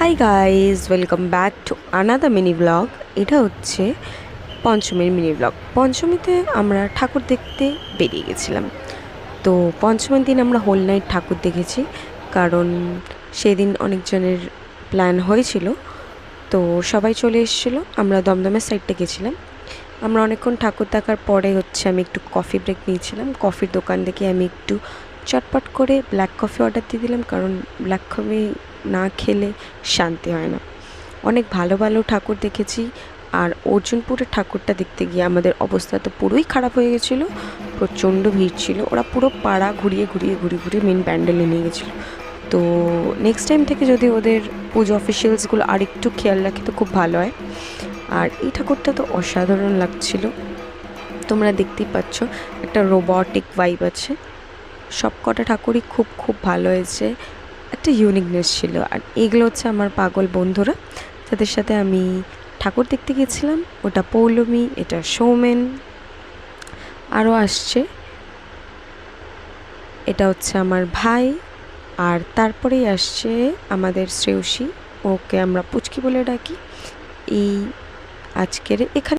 Hi guys welcome back to another mini vlog এটা হচ্ছে পঞ্চমীর mini blog পঞ্চমীতে আমরা ঠাকুর দেখতে বেরিয়ে গেছিলাম। তো পঞ্চমীর দিন আমরা হোল নাইট ঠাকুর দেখেছি, কারণ সেদিন অনেকজনের প্ল্যান হয়েছিল। তো সবাই চলে এসেছিল, আমরা দমদমের সাইডটা গেছিলাম। আমরা অনেকক্ষণ ঠাকুর দেখার পরে হচ্ছে আমি একটু কফি ব্রেক নিয়েছিলাম। কফির দোকান থেকে আমি একটু চটপট করে ব্ল্যাক কফি অর্ডার দিয়ে দিলাম, কারণ ব্ল্যাক কফি না খেলে শান্তি হয় না। অনেক ভালো ভালো ঠাকুর দেখেছি আর অর্জুনপুরের ঠাকুরটা দেখতে গিয়ে আমাদের অবস্থা তো পুরোই খারাপ হয়ে গেছিল, প্রচণ্ড ভিড় ছিল। ওরা পুরো পাড়া ঘুরিয়ে ঘুরিয়ে ঘুরিয়ে ঘুরিয়ে মেন প্যান্ডেলে নিয়ে গেছিল। তো নেক্সট টাইম থেকে যদি ওদের পুজো অফিসিয়ালসগুলো আর একটু খেয়াল রাখে তো খুব ভালো হয়। আর এই ঠাকুরটা তো অসাধারণ লাগছিল। তোমরা দেখতেই পাচ্ছ, একটা রোবটিক ভাইব আছে। সব কটা ঠাকুরই খুব খুব ভালো হয়েছে। একটা ইউনিকনেস ছিল। আর এগুলো হচ্ছে আমার পাগল বন্ধুরা, যাদের সাথে আমি ঠাকুর দেখতে গেছিলাম ওটা পৌলমী, এটা সৌমেন আরও আসছে। এটা হচ্ছে আমার ভাই, আর তারপরেই আসছে আমাদের শ্রেয়সী। ওকে আমরা পুচকি বলে ডাকি। এই আজকের এখানে